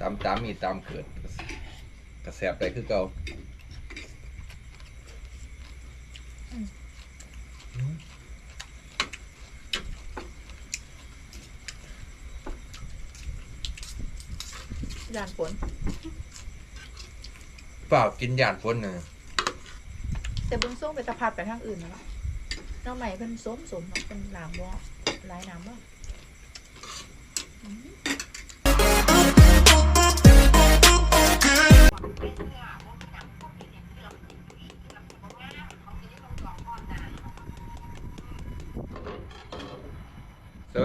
ตามตามมีตามเกิดกระแสบได้คือเก่ายานฝนเปล่ากินยานฝนน่ะแต่เบื้องส้มไปตะพัดไปทางอื่นนะเนาะน้องใหม่เป็นส้มสมเนาะเป็นหนามว่าลายหนามว่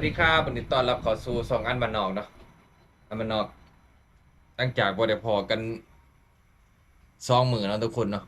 วัสดีครับวันนี้ต้อนรับเข้าสู่สองอันบันนอกเนาะอันบันนอก ตั้งจากบ่ได้พอกันสองมือเนาะทุกคนเนาะ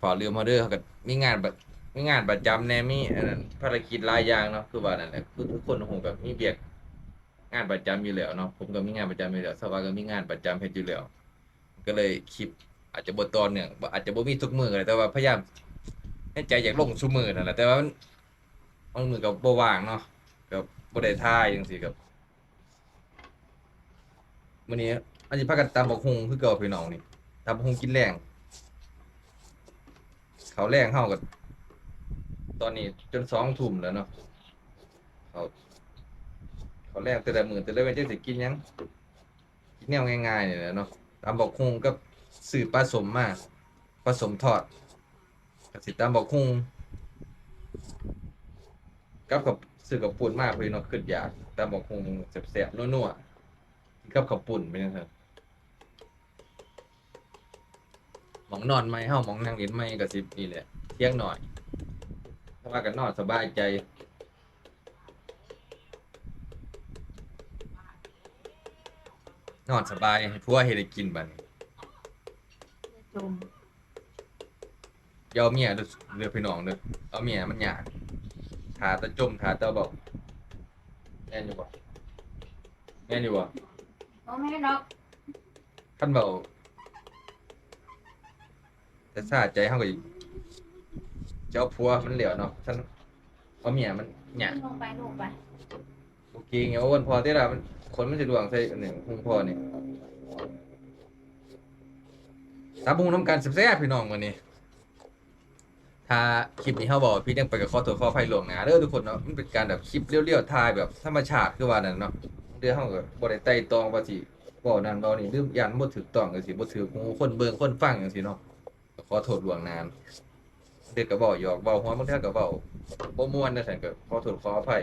พอลืมมาเด้อเขาก็มีงานแบบมีงานประจำแน่มีอันนั้นภารกิจหลายอย่างเนาะคือว่านั่นแหละคือทุกคนคงแบบมีเบียกงานประจำอยู่แล้วเนาะผมก็มีงานประจำอยู่แล้วสวาก็มีงานประจำเฮ็ดอยู่แล้ว ก็เลยคลิป อาจจะบ่ตอนเนื่องบ่อาจจะบ่มีทุกมือก็ได้แต่ว่าพยายามให้ใจอยากลงทุกมือนั่นแหละแต่ว่ามันมันมือก็บ่ว่างเนาะ ก็บ่ได้ท่ายจังซี่ครับมื้อนี้อันนี้พากันตำบักฮุงคือเก่าพี่น้องนี่ตำบักฮุงกินแรงเขาแรงเฮาก็ตอนนี้จน2ทุ่มแล้วเนาะเขาเขาแรงแต่ละมือแต่ละเว้นจังสิกินหยังกินแนวง่ายๆนี่แหละเนาะตำบักฮุงกับซื้อปลาสมมาผสมทอดก็สิตำบักฮุงกับกับ ซื้อกับปุ่นมากเลยเนาะขึ้นอยาก แต่บอกคงแสบๆนัวๆกับกับปุ่นเป็นยังไงหมองนอนไหมเฮาหมองนั่งเล่นไหมกับสิบนี่แหละเที่ยงหน่อยเพราะว่ากันนอนสบายใจนอนสบายให้ผัวให้ได้กินบัดนี้จมอยาเอาเมียเด้อเรือพี่น้องเด้อเอาเมียมันยาก ถาตะจมถาตะบอกแม่นอยู่บ่แม่นอยู่บ่โอ้แม่นอกท่านเบาแต่ซาใจเฮาก็สิเจ้าผัวมันเหลียวเนาะท่านเอาเมียมันหยากลงไปลงไปโอเคเงี้ยอ้วนพอที่ละมันคนมันสิดวงใส่อันนี้หุงพอนี่ตามหุงน้ำกันแซ่บๆพี่น้องวันนี้ ถ้าคลิปนี้เขาบอกว่าพี่ยังไปกับข้อตัวข้อไฟหลวงนะเด้อทุกคนเนาะมันเป็นการแบบคลิปเรียวๆถ่ายแบบธรรมชาติคือว่านั่นเนาะเดี๋ยวเฮาก็บ่ได้ไตตองว่าสิเว้านั่นเว้านี่หรือยันบ่ถูกต้องจังซี่บ่ถูกหูคนเบิ่งคนฟังจังซี่เนาะขอโทษล่วงน้าเด็กก็เว้าหยอกเว้าหัวบางเทื่อก็เว้าบ่ม่วนนะซั่นก็ขอโทษขออภัย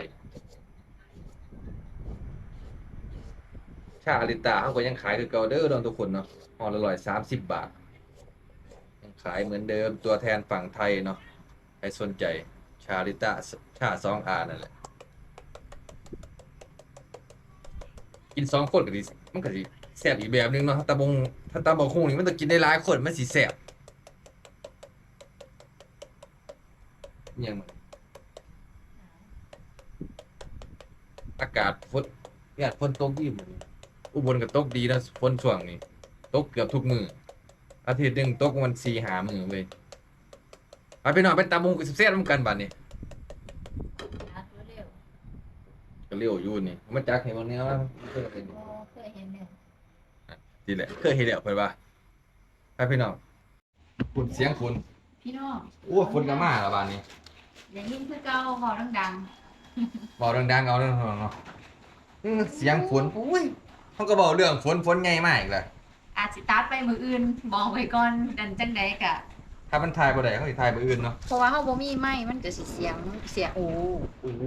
ชาอลิตาเขาก็ยังขายคือเก่าเด้อเนาะทุกคนเนาะห่อละร้อยสามสิบบาท ขายเหมือนเดิมตัวแทนฝั่งไทยเนาะใครสนใจชาลิตาชาสองอานั่นแหละ กินสองคนก็ดีมันก็ดีแซ่บอีกแบบนึงเนาะถ้าตาบงถ้าตาบงคงนี่มันต้องกินได้หลายคนมันสิแซ่บยังมันอากาศฝนอากาศฝนตกดีเหมือนอุบลก็ตกดีนะฝนช่วงนี้ตกเกือบทุกมือ อาทิตย์หนึ่งตกวันสี่หามือเลยไปไปหน่อยไปตามงกับแซ่บๆน้ำกันบัดนี้นะตัวเร็วก็เลี้ยวอยู่นี่มันจักเห็นวันนี้ว่ามันเคยเป็นโอ้เคยเห็นเนี่ยดีแหละเคยเห็นแล้วเพิ่นว่าไปพี่น้องฝุ่นเสียงฝุ่นพี่น้องโอ้ฝุ่นก็มาแล้วบาดนี้อย่างนี้คือเก่าหอดังเบาดังๆเอาเรื่องเนาะอื้อเสียงฝุ่นอุ้ยเขาก็บอกเรื่องฝนฝนใหญ่มากอีกเลยๆ อาจสิตัดไปมืออื่นบอกไว้ก่อนดันจังใดกะ ถ้ามันทายบ่ได้เขาสิทายบ่อื่นเนาะเพราะว่าเฮาบ่มีไม้มันจะสิเสียงเสียงโอ้โอ้โห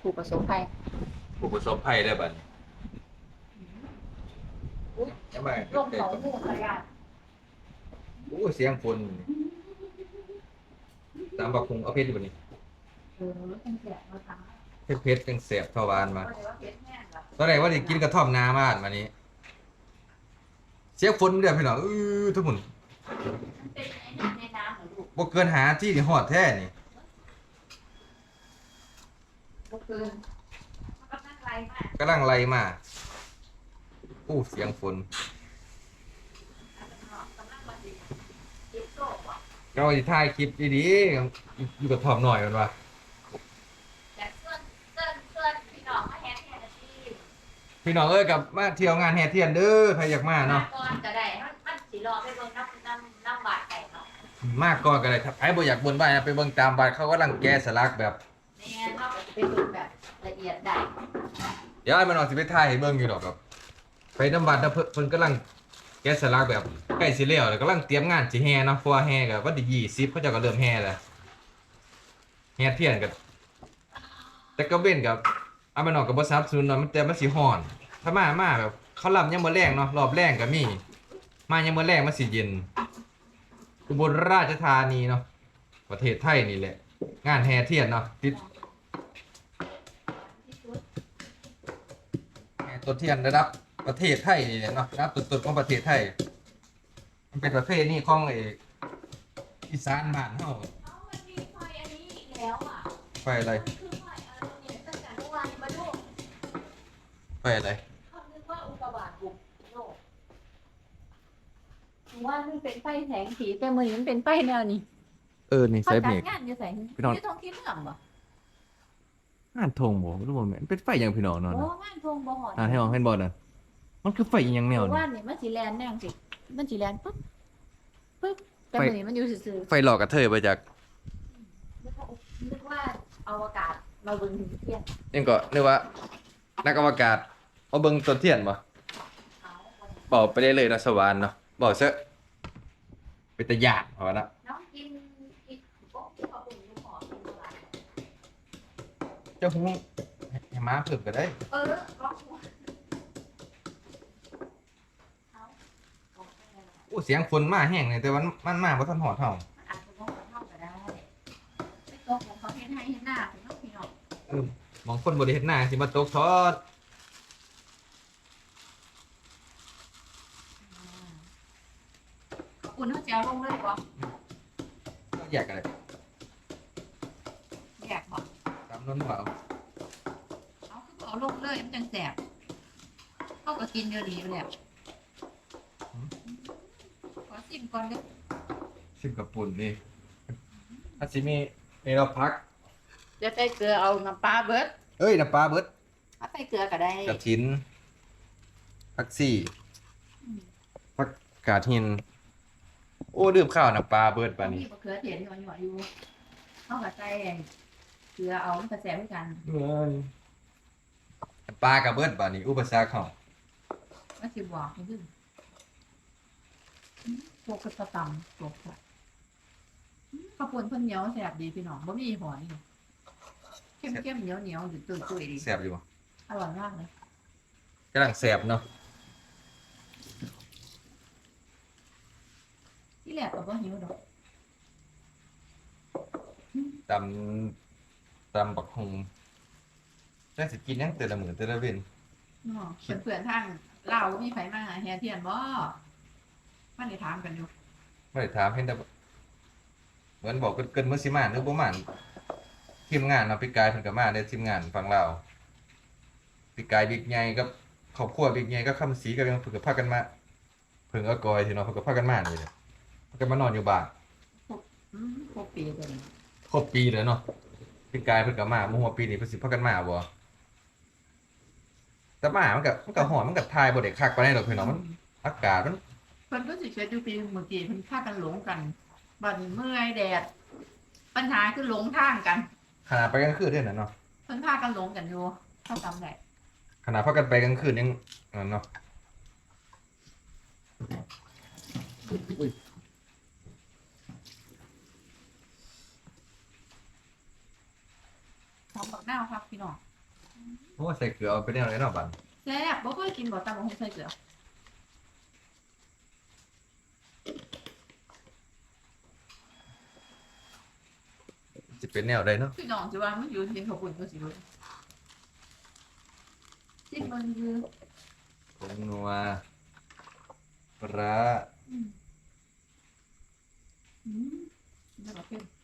ผู้ประสบภัยผู้ประสบภัยได้บัดนี้ยังไงลมเขาหูขยะโอ้เสียงฝุ่นตามบักคงเอาเพชรอยู่บัดนี้เออจังเสียงเราทำเพชรเพชรจังแสบเท่าบานมาบ่ได้ว่าเพชรแห้งหรอกตอนแรกว่าจะกินกระท่อมนาบ้านมานี้เสียฝนเดือดพี่น้องอื้อทุกคนมันเป็นไอ้นี่ในน้ำเหรอลูกบ่เกินหาที่ที่ฮอดแท้นี่บ่คืนมันก็นั่งไล่มากกำลังไล่มาอู้เสียงฝนกำลังมาสิจิบโซ่บ่ก็ว่าสิถ่ายคลิปดีๆอยู่กับท่อมหน่อยมันว่า แต่เพื่อนเพื่อนเพื่อนพี่น้องมาแฮปปี้แฮปปี้พี่น้องเอ้ยกับมาเที่ยวงานแห่เทียนเด้อใครอยากมาเนาะก่อนก็ได้มันมันสิรอไปเบิ่งน้ำน้ำน้ำบาดไก่เนาะมากก่อนก็ได้ครับไอ้บ่อยากบนบ้านนะไปเบิ่งตามบ้านเขากำลังแกะสลักแบบแม่นเขาก็จะไปเบิ่งแบบละเอียดได้เดี๋ยวไอ้มันออกสิไปถ่ายให้เบิ่งอยู่ดอกครับไปน้ำบัดนะเพิ่นเพิ่นกำลังแกะสลักแบบใกล้สิแล้วแล้วกำลังเตรียมงานสิแห่เนาะเพราะว่าแห่ก็วันที่20เขาเจะก็เริ่มแห่แล้วแห่เทียนก็แต่ก็เว้นกับ ไอ้มันออกก็บ่ซับซุนเนาะมันแต่มันสิฮ้อน ถ้ามามาแบบเขาลำยังมื้อแรงเนาะรอบแรงก็มี มายังมื้อแรงมันสิเย็นอุบลราชธานีเนาะประเทศไทยนี่แหละ งานแห่เทียนเนาะติดแห่ตัวเทียนระดับประเทศไทยนี่แหละเนาะระดับตุดๆของประเทศไทย มันเป็นประเภทนี่ของเอกอีสานบ้านเฮาเอ้ามันมี ไฟอะไรเขาคิดว่าอุกกาบาตบุกโลกว่ามันเป็นไฟแสงสีแต่มือนี้มันเป็นไฟแนวนี้เออนี่เขาไฟจัเบรดกงานอยู่แสงพี่น้องที่ท้องที่เรื่องบ่งานธงบ่รู้บ่แม่นเป็นไฟอย่างพี่น้องเนาะโอ้งานทงบ่หอดอ่าให้น้องเห็นบ่น่ะมันคือไฟอีหยังแนวเพราะนี่ว่านี่มันสีแลนแน่งสิมันสีแลนปุ๊บปุ๊บแต่ไฟมือนี้มันอยู่ซื่อไฟหลอกกระเทยไปจากๆนึกว่านึกว่าอวกาศมาเบิ่งถึงเที่ยง ยังก็นึกว่า นักอวกาศ เอาเบิ่งต้นเทียนบ่เอาบอกไปได้เลยนะสวรรค์เนาะบอกซะเป็นตะยานเอาละน้องกินกินโอ้ขอบคุณลูกหอกินอะไรเจ้าหูให้ม้าเพิ่มก็ได้เออก็หัวเอาเอาไปเลยนะอู้เสียงฝนมาแห้งเลยแต่ว่ามันมาบ่ทันหอดเฮามันอาจจะต้องเท่าก็ได้ไม่ตกของเขาเห็นให้เห็นหน้าถึงต้องพี่น้องเอมองคนบ่ได้เฮ็ดหน้าสิมาตกทอด อบคุณเขาจะเอาลงเลยบ่ก็อยากอะไรอยากบอกตามนั้นเปล่าเอาคือบอกเอาลงเลยมันจังแสบเขาก็กินเยอะดีอยู่แล้วขอชิมก่อนเด้อชิมกับปุ่นนี่อาซิมีนี่เราพัก จะใส่เกลือเอาน้ำปลาเบิดเอ้ยน้ำปลาเบิดถ้าใส่เกลือก็ได้กระถินพักซี่อืมพักกาดหิน โอ้ดื่มข้าวน้ำปลาเบิดปานนี้มีมะเขือเทศที่มันหยอดอยู่เขาก็ใส่เกลือเอามันก็แสบเหมือนกันเอ้ยน้ำปลากับเบิดปานนี้ อุปสรรคเขาก็สิบอกนี่คือพวกกระตำพวกค่ะข้าวปุ้นเพิ่นเหนียวแสบดีพี่น้องบ่มีหอยเข้มๆเหนียวเหนียวๆอยู่ตุ้ยๆดีแสบอยู่บ่อร่อยมากเลยกำลังแสบเนาะ ที่แรกก็บ่หิวดอกตำตำบักฮงจังสิกินยังแต่ละมื้อแต่ละเว้นเนาะเพื่อนๆทางลาวบ่มีไผมาหาแฮเทียนบ่มันได้ถามกันอยู่ไม่ได้ถามเห็นแต่เหมือนบอกเกินๆมื้อสิมาหรือบ่มาทีมงานเนาะพี่กายเพิ่นก็มาได้ทีมงานฝั่งลาวพี่กายบิ๊กใหญ่กับครอบครัวบิ๊กใหญ่ก็คำสีก็ยังเพิ่นก็พากันมา เพิ่นเอากอยที่เนาะเพิ่นก็พากันมานี่แหละพากันมานอนอยู่บ้านอืมพวกปีเพิ่นครบปีแล้วเนาะพี่กายเพิ่นก็มาบ่ฮู้ว่าปีนี้เพิ่นสิพากันมาบ่แต่มามันก็มันก็ฮ้อนมันก็ทายบ่ได้คักปานใดดอกพี่น้องมัน อากาศมันเพิ่นก็สิเช็ดอยู่ปีเมื่อกี้เพิ่นพากันหลงกันบัดนี้เมื่อยแดด ปัญหาคือหลงทางกันขนาดไปกลางคืนด้วยนะเนาะเพิ่นพากันหลงกันอยู่เขาจำได้ขนาดพากันไปกลางคืนยังนั่นเนาะ หอมบักนาวครับพี่น้องโอ้ใส่เกลือเอาไปแนวไหนเนาะบัดแซ่บบ่เคยกินบ่ตำบักหุ่งใส่เกลือสิเป็นแนวใดเนาะพี่น้องสิว่ามันอยู่ที่เขาปุ่นก็สิรู้ที่มันคือผงนัวปลาร้าอืมอืมนี่ก็เป็นน้ำต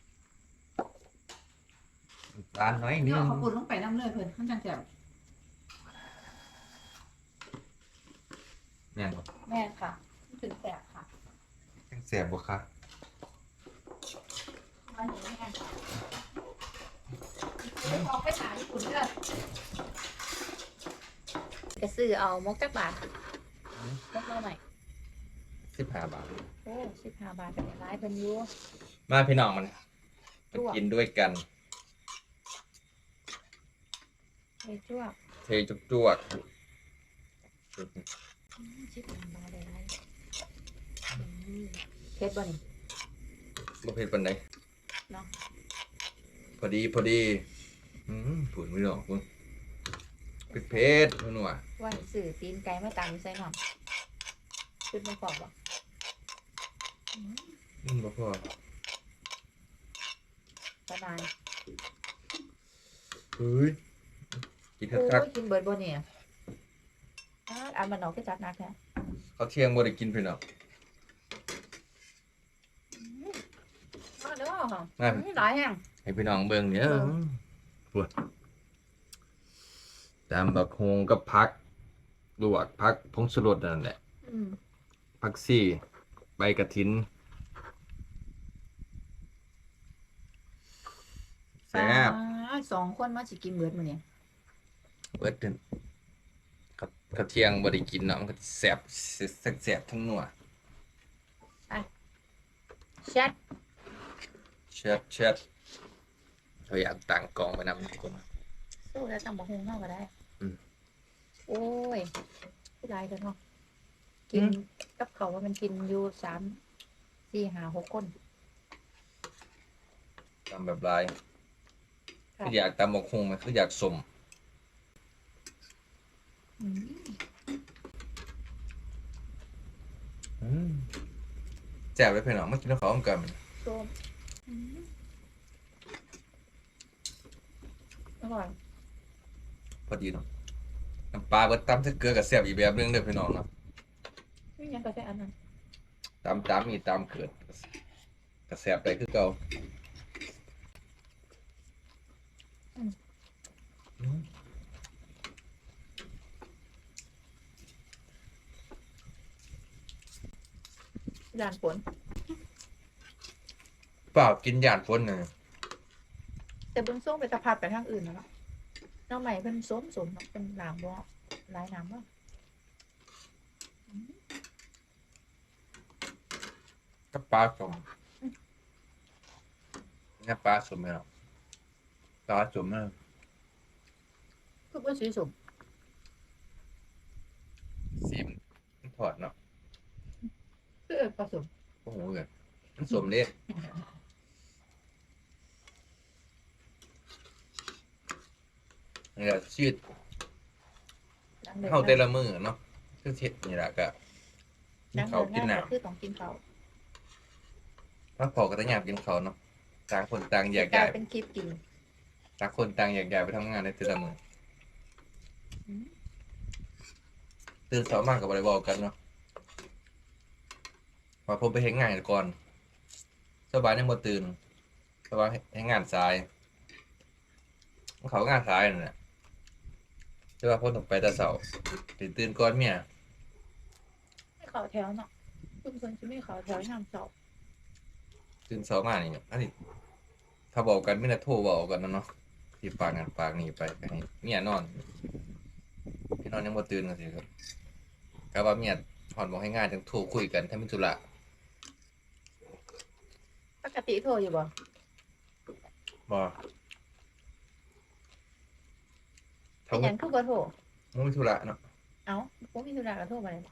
าลน้อยนิเดี๋ดยวนึงเขาปุ่นลงไปน้ำเลยเพิ่นข้างจังแจ่วแม่นบ่แม่นค่ะมันเป็นแซ่บค่ะจังแสบบ่คะมันอยู่แม่นออกไปหาญี่ปุ่นเด้อจะซื้อเอามกจักบาทมกเราใหม่สิบห้าบาท โอ้สิบห้าบาทแต่ร้ายเพิ่นอยู่มาพี่น้องมันลวกกินด้วยกัน ไป จ้วกเทจุกจวกอืมสิบห้าบาทได้ร้ายอืมเผ็ดบ่นี่บ่เผ็ดปานใดเนาะพอดีพอดีอืมผุนไม่หรอกคุณเผ็ดเผ็ดๆนัวว่าให้ซื้อตีนไก่มาตำใส่หน่อมขึ้นมาขอบบ่อืมๆอืมบ่พอสบายเฮ้ย กินโอ้คักยกินเบิดบ่เนี่ยอ้าวอันมันออกก็จัดหนักแท้ๆเขาวเที่ยงบ่ได้กินพี่น้อง มาเด้อมาอืมหลายแห้งให้พี่น้องเบิ่งเนี่ยเออ ปวดตามบักฮงกับพักลวกพักพงสรดนั่นแหละ อืมพักซี่ใบกระถินแซ่บอ่าสองคนมาสิกินเบิดมื้อนี้ เบิดเด้อเขาเขาวเที่ยงบ่ได้กินเนาะมันก็แซ่บแซ่บทั้งนัวแชัดเช็ดเช็ดเราอยากตั้งกองไปนำทุกคนสู้แล้วตั้งบ่ฮู้เฮาก็ได้อืมโอ้ยผู้หลายกันเนาะกินอืมกับเขาวว่ามันกินอยู่สามสี่ห้าหกคนตำแบบลายค่ะคืออยากตำบักฮงมันคืออยากสมอืมอืม แซ่บเลยพี่น้องมากินข้าวพร้อมกัน ส้มอืมอร่อยพอดีเนาะน้ำปลาเบิดตำใส่เกลือกับแซ่บอีกแบบนึงเด้อพี่น้องเนาะนี่ยังก็ใช้อันนั้นตำตำอีตำเกิดกับแซ่บได้คือเก่าอืม ยานฝนเปล่ากินย่านฝนน่ะแต่เบิ่งส่งไปตะพัดไปทางอื่นแล้วเนาะน้องใหม่เพิ่นส้มสมเนาะเป็นน้ำบ่หลายน้ำบ่กับปลาสมนี่ปลาสมไหมเนาะปลาสมเนาะคือบ่สีสมสีมันถอดเนาะ คือเอิ้นผสมโอ้โหเกินมันสมเด้นี่แหละชีวิตหลังเดินเข้าแต่ละมือเนาะคือเฮ็ดนี่แหละก็กิหลันงข้าวเดินกินงานน้ก็คือต้องกินข้าวำพักผ่อนก็ต้องอยากกินข้าวเนาะต่างคนต่างแยกกลาย้ายยเป็นคลิปกินต่างคนต่างแยกย้ายไปทำงานในแต่ละมืออืมตื่นเช้ามากกับบริบอลกันเนาะ พอผมไปเห็นงานก่อนสบายยังบ่ตื่นสบายเห็นงานสาย เขางานสายนั่นแหละแต่ว่าผมต้องไปแต่เช้าตื่นตื่นก่อนเมียไม่เข้าแถวเนาะทุกคนจะไม่เข้าแถวยามเช้าตื่นเช้ามานี่อันนี้ถ้าบอกกันไม่ได้โทรบอกกันนะเนาะที่ปากงานปากนี่ไปก็ให้เมียนอนพี่นอนยังบ่ตื่นกันสิครับก็ว่าเมียถอนบอกให้งานจังโทรคุยกันถ้ามีธุระ ปกติโทรอยู่บ่บ่เป็นหยังคือบ่โทรบ่มีธุระเนาะเอ้าบ่มีธุระก็โทรมาเลย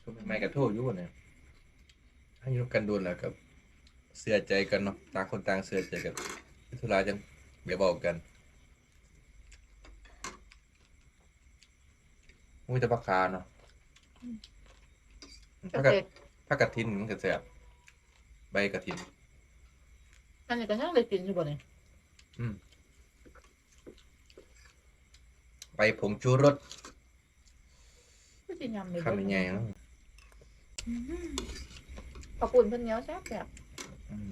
ช่วงใหม่ๆก็โทรอยู่เนี่ยให้อยู่กันโดนแล้วก็เสื่อใจกันเนาะต่างคนต่างเสื่อใจกันมีธุระจังเดี๋ยวบอกกันมุ้ยแต่ปากคาเนาะ ก็ผักกะเสร็จผักกระถินมันก็แซ่บใบกระถิน อันนี้ก็ยังได้กินอยู่บ่เนี่ยใบผงชูรสคือสิยำเลยคำใหญ่ๆเนาะขอบคุณเพิ่นเหนียวแซ่บแบบอืม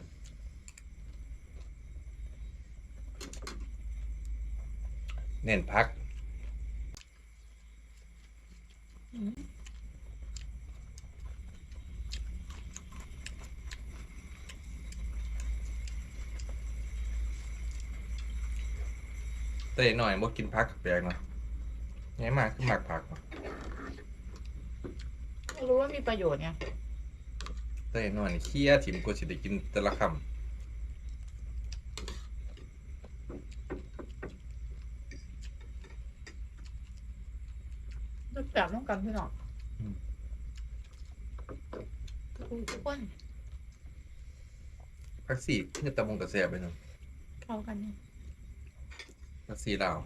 เน้นพักแต่หน่อยบ่กินผักแปลกเนาะไงมากคือมักผักเนาะรู้ว่ามีประโยชน์ไงแต่หน่อยนี่เคี้ยถิ่มกูสิได้กินแต่ละคำต้องจับต้องกันพี่น้องทุกคนผักสีคือตะมงตะแซ่บไปเนาะเข้ากันเนี่ย ผักสีลาว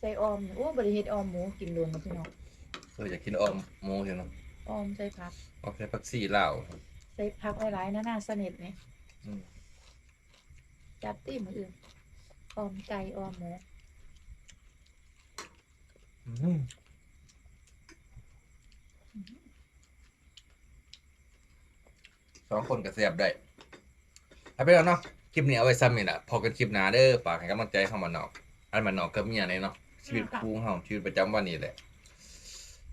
ใส่ออมเนี่ยโอ้บริเฮ็ดออมหมูกินรวมกับพี่น้องเอออยากกินออมหมูอยู่เนาะออมใส่ผักเอาแค่ผักสีลาวใส่ผักหลายๆนะน่าสนิทไหมอืมจัดตีมืออื่นออมไก่ออมหมูอืมสองคนก็แซ่บได้เอาไปแล้วเนาะ คลิปนี้เอาไว้ซ้ำนี่แหละพอกันคลิปหน้าเด้อฝากให้กำลังใจเข้ามานอก อันมานอกก็มียเนี่ยเนาะชีวิตคู่ของเฮาชีวิตประจำวันนี้แหละ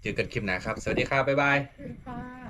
เจอกันคลิปหน้าครับ สวัสดีครับบ๊ายบาย ค่ะ